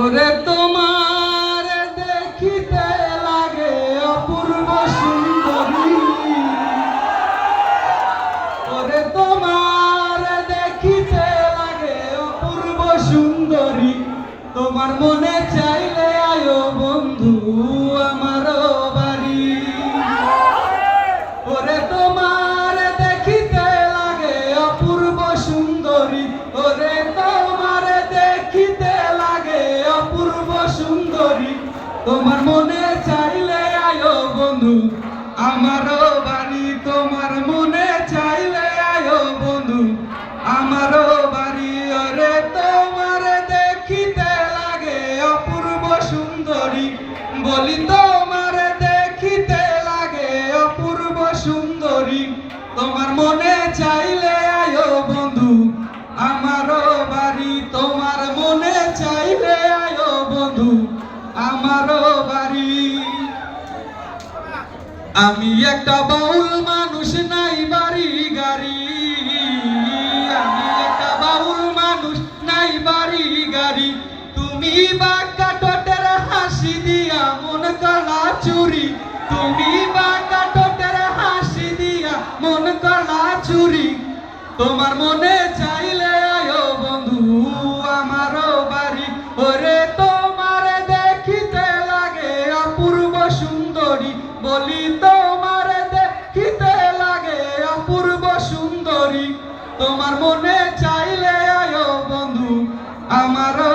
ওরে তোমার দেখিতে লাগে অপূর্ব সুন্দরী। ওরে তোমার দেখিতে লাগে অপূর্ব সুন্দরী। তোমার মনে চাইলে আয়ো তোমার মনে চাইলে আয়ো বন্ধু, আমারও বাড়ি। তোমার মনে চাইলে আয়ো বন্ধু, আমারও বাড়ি। ওরে তোমার দেখিতে লাগে অপূর্ব সুন্দরী। বলি তোমার আমারও বাড়ি। আমি একটা বাউল মানুষ, নাই বাড়ি গাড়ি। আমি একটা বাউল মানুষ, নাই বাড়ি গাড়ি। তুমি হাসি দিয়া মন কলা চুরি। তুমি বাঁকা টোটের হাসি দিয়া মন কলা চুরি। তোমার মনে চাইলে সুন্দরী বলি তোমার দেখিতে লাগে অপূর্ব সুন্দরী। তোমার মনে চাইলে আয়ো বন্ধু আমারও